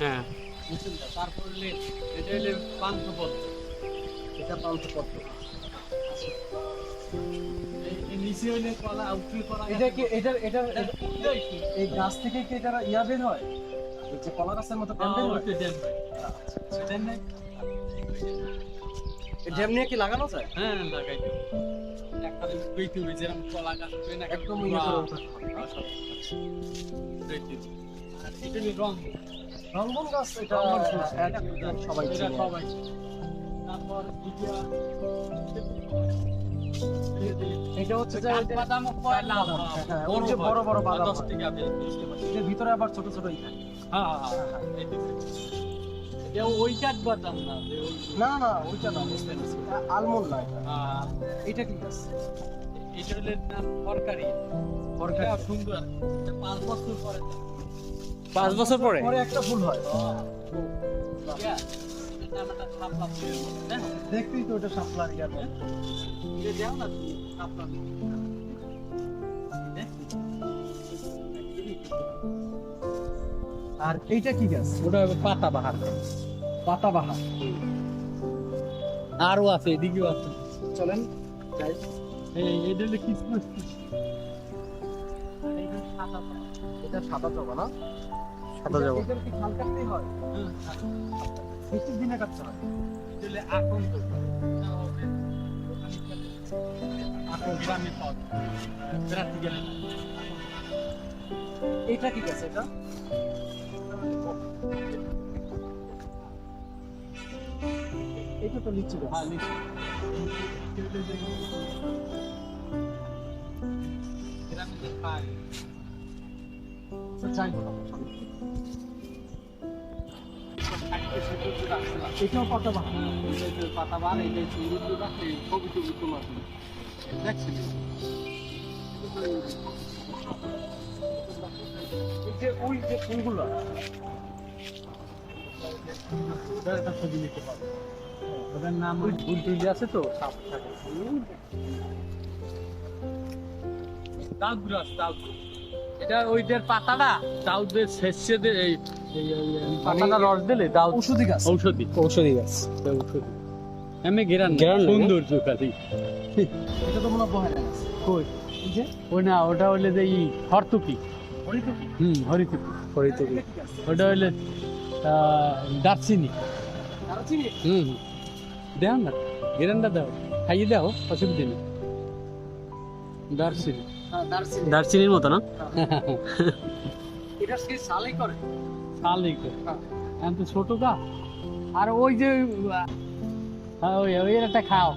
হ্যাঁ। তারপর এটা হলে পান্থ পদ্ম এটা কলা এটা কি এটা এটা এই গাছ থেকে কি এটা ইয়া বের হয়? যে কলা গাছের মতো বের হয়? ড্যাম নিয়ে কি লাগানো যায় হ্যাঁ লাগাই একদম। হ্যাঁ। পেইতে হবে। আর এটা রং। গাছ এটা রংবন সবাই সবাই তারপর এটা হচ্ছে যে কাঠ লাল হ্যাঁ, ওই যে বড় বড় বাদাম দশ হয়। টাকা ভিতরে আবার ছোট ছোট থাকে। হ্যাঁ, হ্যাঁ, হ্যাঁ, এই দেখছি। এটা ওই কাঠ বাদাম না না না ওইটা না বুঝতে পারছি আলমন্ড না এটা। হ্যাঁ, কি গাছ এটা হলে নাম। সুন্দর পাঁচ বছর পরে পাঁচ বছর পরে পরে একটা ফুল হয় হ্যাঁ? দেখতেই তো ওটা শাপলার ইয়ার মতো। না আর এইটা কি গাছ? ওটা হবে পাতা বাহার পাতা বাহার আরও আছে এদিকেও আছে। চলেন এই এটা কিসমিস। এটা সাদা জবা না? সাদা জবা। এটার কি খাল কাটতেই হয়? বৃষ্টির দিনে কাটতে হয়। এটা হলে আকন্দ এটা হবে আকন্দ গ্রামে পাওয়া যায়। বেড়াতে গেলে এটা কি গাছ এটা? এটা তো লিচু গাছ হ্যাঁ, লিচু। এটা তো রাখছিলাম। এটাও পাতা বাহার পাতা বার, এই যে চুরুট দিয়ে রাখলে ছবি টবি তোলা দেখছি যে ওই যে ফুলগুলো ছবি নিতে পারব। ওটার নাম ওই টুল আছে তো সাপ থাকে। দাউদ গাছ দাউদ এটা ওইটার পাতাটা? দাউদের শেষে এই পাতাটা রস দিলে দাউদ ঔষধি গাছ। ঔষধি। ঔষধি গাছ। ঔষধি। আমি গেরান গেরান না, না? সুন্দর খালি। এটা তো মনে হয় কই? যে? ওই না ওটা হলে যে ই হরতুকি। হরিতকি? হুম হরিতুকি। হরিতকি। এটা কি গাছ ওটা হলে দারচিনি দারচিনি। হুম। দেও না গেরানটা দাও খাইয়ে দাও অসুবিধা নেই। দারচিনি। হ্যাঁ দারচিনির মতো না? এটা করে। হ্যাঁ। এখন তো ছোট গা। আর ওই যে হ্যাঁ ওই ওই একটা খাও।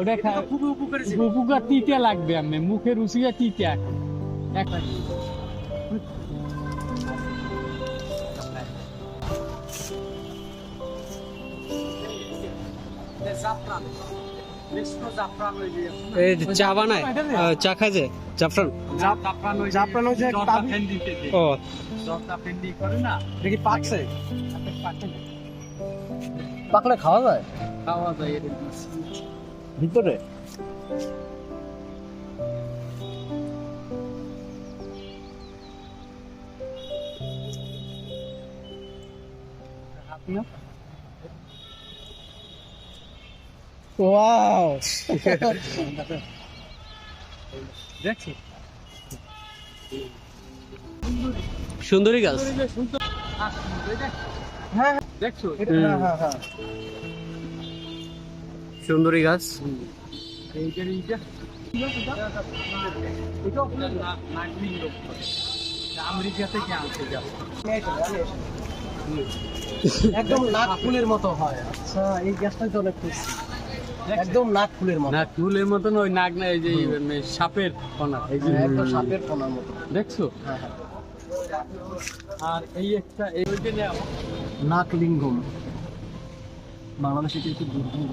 ওটা খাও। তো খুবই উপকারী উপকার তিতে লাগবে আমি মুখে রুচিটা তিতে একটা যে জাফরান চা বানায়? চা খায় যে? জাফরান? জাফরান ওই জাফরান ওই যে জর্দা তাবি- ফেন্ডিতে দেয়। ও। জর্দা করে না? এটা পাকছে। পাকলে খাওয়া যায়? খাওয়া যায় ভিতরে? ওয়াও দেখছি। সুন্দরী গাছ। হ্যাঁ হ্যাঁ। হ্যাঁ হ্যাঁ সুন্দরী গাছ। একদম নাক ফুলের মতো হয়। আচ্ছা এই গ্যাসটা তো অনেক খুশি। একদম নাক ফুলের মতো। না ফুলের মতন ওই নাক না এই যে উম, সাপের কণা এই যে একদম সাপের ফোনার মতো। দেখছ? হ্যাঁ হ্যাঁ। আর এই একটা এই ওইটা নাও নাক লিঙ্গম। বাংলাদেশে কিন্তু দুর্গম